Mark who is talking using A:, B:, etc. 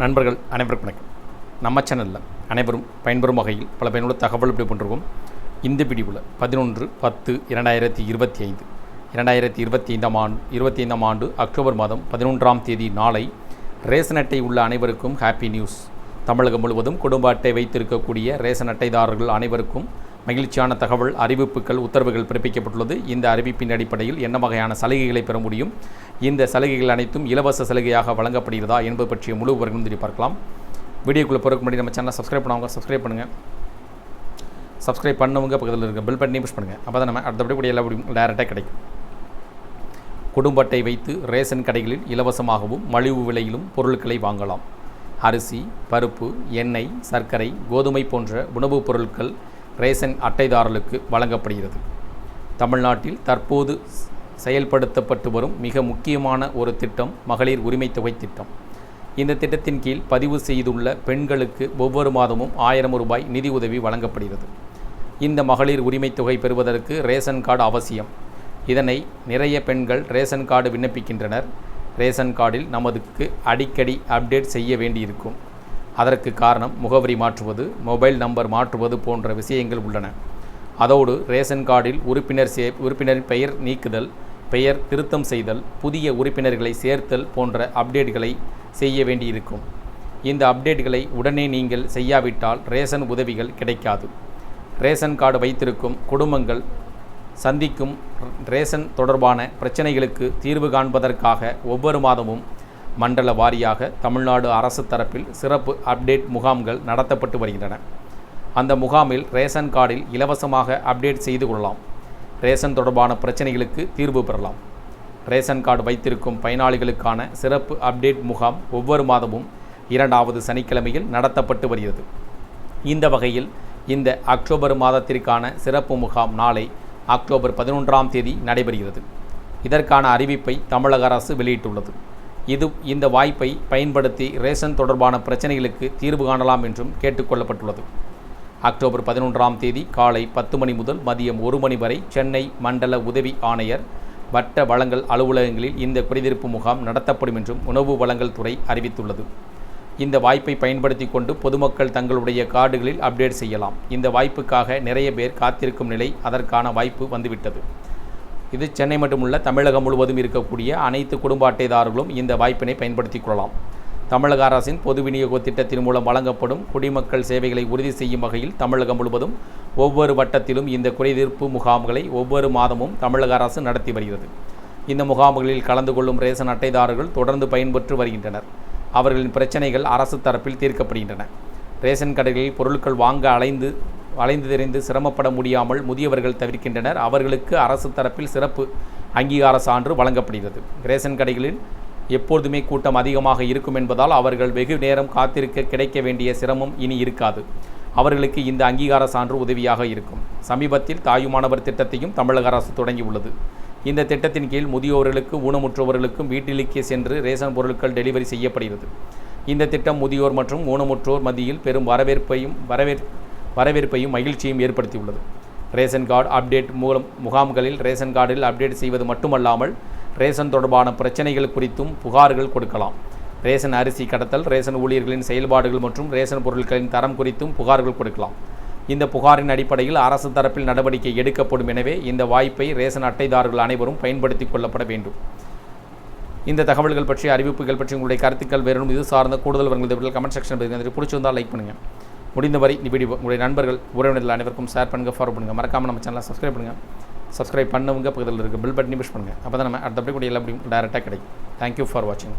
A: நண்பர்கள் அனைவருக்கும் வணக்கம். நம்ம சேனலில் அனைவரும் பயன்பெறும் வகையில் பல பயனுள்ள தகவல் இப்படி பண்ணிருக்கோம் இந்த பிடிவில் பதினொன்று பத்து இரண்டாயிரத்தி இருபத்தி ஐந்து. இரண்டாயிரத்தி இருபத்தி ஐந்தாம் ஆண்டு இருபத்தி ஐந்தாம் ஆண்டு அக்டோபர் மாதம் பதினொன்றாம் தேதி நாளை ரேஷன் அட்டை உள்ள அனைவருக்கும் ஹாப்பி நியூஸ் தமிழகம் முழுவதும் குடும்ப அட்டை வைத்திருக்கக்கூடிய ரேஷன் அட்டைதாரர்கள் அனைவருக்கும் மகிழ்ச்சியான தகவல் அறிவிப்புகள் உத்தரவுகள் பிறப்பிக்கப்பட்டுள்ளது. இந்த அறிவிப்பின் அடிப்படையில் என்ன வகையான சலுகைகளை பெற முடியும்? இந்த சலுகைகள் அனைத்தும் இலவச சலுகையாக வழங்கப்படுகிறதா என்பது பற்றிய முழு விவரங்களும் தெரிய பார்க்கலாம். வீடியோக்குள்ளே போகிறதுக்கு முன்னாடி நம்ம சேனலை சப்ஸ்கிரைப் பண்ணவங்க சப்ஸ்கிரைப் பண்ணுங்கள் சப்ஸ்கிரைப் பண்ணவங்க பக்கத்தில் இருக்க பில் பட்டனையும் புஷ் பண்ணுங்கள் அப்போ தான் நம்ம அடுத்தபடி கூடிய எல்லா டேரெக்டாக கிடைக்கும். குடும்ப அட்டை வைத்து ரேஷன் கடைகளில் இலவசமாகவும் மலிவு விலையிலும் பொருட்களை வாங்கலாம். அரிசி பருப்பு எண்ணெய் சர்க்கரை கோதுமை போன்ற உணவுப் பொருட்கள் ரேஷன் அட்டைதாரர்களுக்கு வழங்கப்படுகிறது. தமிழ்நாட்டில் தற்போது செயல்படுத்தப்பட்டு வரும் மிக முக்கியமான ஒரு திட்டம் மகளிர் உரிமைத்தொகை திட்டம். இந்த திட்டத்தின் கீழ் பதிவு செய்துள்ள பெண்களுக்கு ஒவ்வொரு மாதமும் ஆயிரம் ரூபாய் நிதி உதவி வழங்கப்படுகிறது. இந்த மகளிர் உரிமைத்தொகை பெறுவதற்கு ரேஷன் கார்டு அவசியம். இதனை நிறைய பெண்கள் ரேஷன் கார்டு விண்ணப்பிக்கின்றனர். ரேஷன் கார்டில் நமதுக்கு அடிக்கடி அப்டேட் செய்ய வேண்டியிருக்கும். அதற்கு காரணம் முகவரி மாற்றுவது மொபைல் நம்பர் மாற்றுவது போன்ற விஷயங்கள் உள்ளன. அதோடு ரேஷன் கார்டில் உறுப்பினர் சே உறுப்பினரின் பெயர் நீக்குதல் பெயர் திருத்தம் செய்தல் புதிய உறுப்பினர்களை சேர்த்தல் போன்ற அப்டேட்களை செய்ய வேண்டியிருக்கும். இந்த அப்டேட்களை உடனே நீங்கள் செய்யாவிட்டால் ரேஷன் உதவிகள் கிடைக்காது. ரேஷன் கார்டு வைத்திருக்கும் குடும்பங்கள் சந்திக்கும் ரேஷன் தொடர்பான பிரச்சனைகளுக்கு தீர்வு காண்பதற்காக ஒவ்வொரு மாதமும் மண்டல வாரியாக தமிழ்நாடு அரசு தரப்பில் சிறப்பு அப்டேட் முகாம்கள் நடத்தப்பட்டு வருகின்றன. அந்த முகாமில் ரேஷன் கார்டில் இலவசமாக அப்டேட் செய்து கொள்ளலாம். ரேஷன் தொடர்பான பிரச்சனைகளுக்கு தீர்வு பெறலாம். ரேஷன் கார்டு வைத்திருக்கும் பயனாளிகளுக்கான சிறப்பு அப்டேட் முகாம் ஒவ்வொரு மாதமும் இரண்டாவது சனிக்கிழமையில் நடத்தப்பட்டு வருகிறது. இந்த வகையில் இந்த அக்டோபர் மாதத்திற்கான சிறப்பு முகாம் நாளை அக்டோபர் பதினொன்றாம் தேதி நடைபெறுகிறது. இதற்கான அறிவிப்பை தமிழக அரசு வெளியிட்டுள்ளது. இது இந்த வாய்ப்பை பயன்படுத்தி ரேஷன் தொடர்பான பிரச்சனைகளுக்கு தீர்வு காணலாம் என்றும் கேட்டுக்கொள்ளப்பட்டுள்ளது அக்டோபர் பதினொன்றாம் தேதி காலை பத்து மணி முதல் மதியம் ஒரு மணி வரை சென்னை மண்டல உதவி ஆணையர் வட்ட வளங்கள் அலுவலகங்களில் இந்த குறைதீர்ப்பு முகாம் நடத்தப்படும் என்றும் உணவு வளங்கள் துறை அறிவித்துள்ளது. இந்த வாய்ப்பை பயன்படுத்தி கொண்டு பொதுமக்கள் தங்களுடைய கார்டுகளில் அப்டேட் செய்யலாம். இந்த வாய்ப்புக்காக நிறைய பேர் காத்திருக்கும் நிலை அதற்கான வாய்ப்பு வந்துவிட்டது. இது சென்னை மட்டுமல்ல தமிழகம் முழுவதும் இருக்கக்கூடிய அனைத்து குடும்ப அட்டைதாரர்களும் இந்த வாய்ப்பினை பயன்படுத்திக் கொள்ளலாம். தமிழக அரசின் பொது விநியோக திட்டத்தின் மூலம் வழங்கப்படும் குடிமக்கள் சேவைகளை உறுதி செய்யும் வகையில் தமிழகம் முழுவதும் ஒவ்வொரு வட்டத்திலும் இந்த குறைதீர்ப்பு முகாம்களை ஒவ்வொரு மாதமும் தமிழக அரசு நடத்தி வருகிறது. இந்த முகாம்களில் கலந்து கொள்ளும் ரேஷன் அட்டைதாரர்கள் தொடர்ந்து பயன்பெற்று வருகின்றனர். அவர்களின் பிரச்சனைகள் அரசு தரப்பில் தீர்க்கப்படுகின்றன. ரேஷன் கடைகளில் பொருட்கள் வாங்க அலைந்து வளைந்து தெரிந்து சிரமப்பட முடியாமல் முதியவர்கள் தவிர்க்கின்றனர். அவர்களுக்கு அரசு தரப்பில் சிறப்பு அங்கீகார சான்று வழங்கப்படுகிறது. ரேஷன் கடைகளில் எப்பொழுதுமே கூட்டம் அதிகமாக இருக்கும் என்பதால் அவர்கள் வெகு நேரம் காத்திருக்க கிடைக்க வேண்டிய சிரமம் இனி இருக்காது. அவர்களுக்கு இந்த அங்கீகார சான்று உதவியாக இருக்கும். சமீபத்தில் தாயுமானவர் திட்டத்தையும் தமிழக அரசு தொடங்கியுள்ளது. இந்த திட்டத்தின் கீழ் முதியோர்களுக்கு ஊனமுற்றவர்களுக்கும் வீட்டிலுக்கே சென்று ரேஷன் பொருட்கள் டெலிவரி செய்யப்படுகிறது. இந்த திட்டம் முதியோர் மற்றும் ஊனமுற்றோர் மத்தியில் பெரும் வரவேற்பையும் வரவேற் வரவேற்பையும் மகிழ்ச்சியும் ஏற்படுத்தியுள்ளது. ரேஷன் கார்டு அப்டேட் மூலம் முகாம்களில் ரேஷன் கார்டில் அப்டேட் செய்வது மட்டுமல்லாமல் ரேஷன் தொடர்பான பிரச்சனைகள் குறித்தும் புகார்கள் கொடுக்கலாம். ரேஷன் அரிசி கடத்தல் ரேஷன் ஊழியர்களின் செயல்பாடுகள் மற்றும் ரேஷன் பொருட்களின் தரம் குறித்தும் புகார்கள் கொடுக்கலாம். இந்த புகாரின் அடிப்படையில் அரசு தரப்பில் நடவடிக்கை எடுக்கப்படும் எனவே இந்த வாய்ப்பை ரேஷன் அட்டைதாரர்கள் அனைவரும் பயன்படுத்தி கொள்ளப்பட வேண்டும். இந்த தகவல்கள் பற்றி அறிவிப்புகள் பற்றி உங்களுடைய கருத்துக்கள் வேறும் இது சார்ந்த கூடுதல் வரங்கள் கமெண்ட் செக்ஷன் பதிவு பிடிச்சிருந்தால் லைக் பண்ணுங்கள் முடிந்தவரை இந்த வீடியோ உங்களுடைய நண்பர்கள் உறவினர்கள் அனைவருக்கும் ஷேர் பண்ணுங்கள் ஃபாலோ பண்ணுங்கள் மறக்காமல் நம்ம சேனலை சப்ஸ்கிரைப் பண்ணுங்கள் சப்ஸ்கிரைப் பண்ணவங்க பக்கத்தில் இருக்க பில் பட்டனி புஷ் பண்ணுங்கள் அப்போ தான் நம்ம அடுத்தபடி கூட எல்லா டேரெக்டாக கிடைக்கும். தேங்க்யூ ஃபார் வாட்சிங்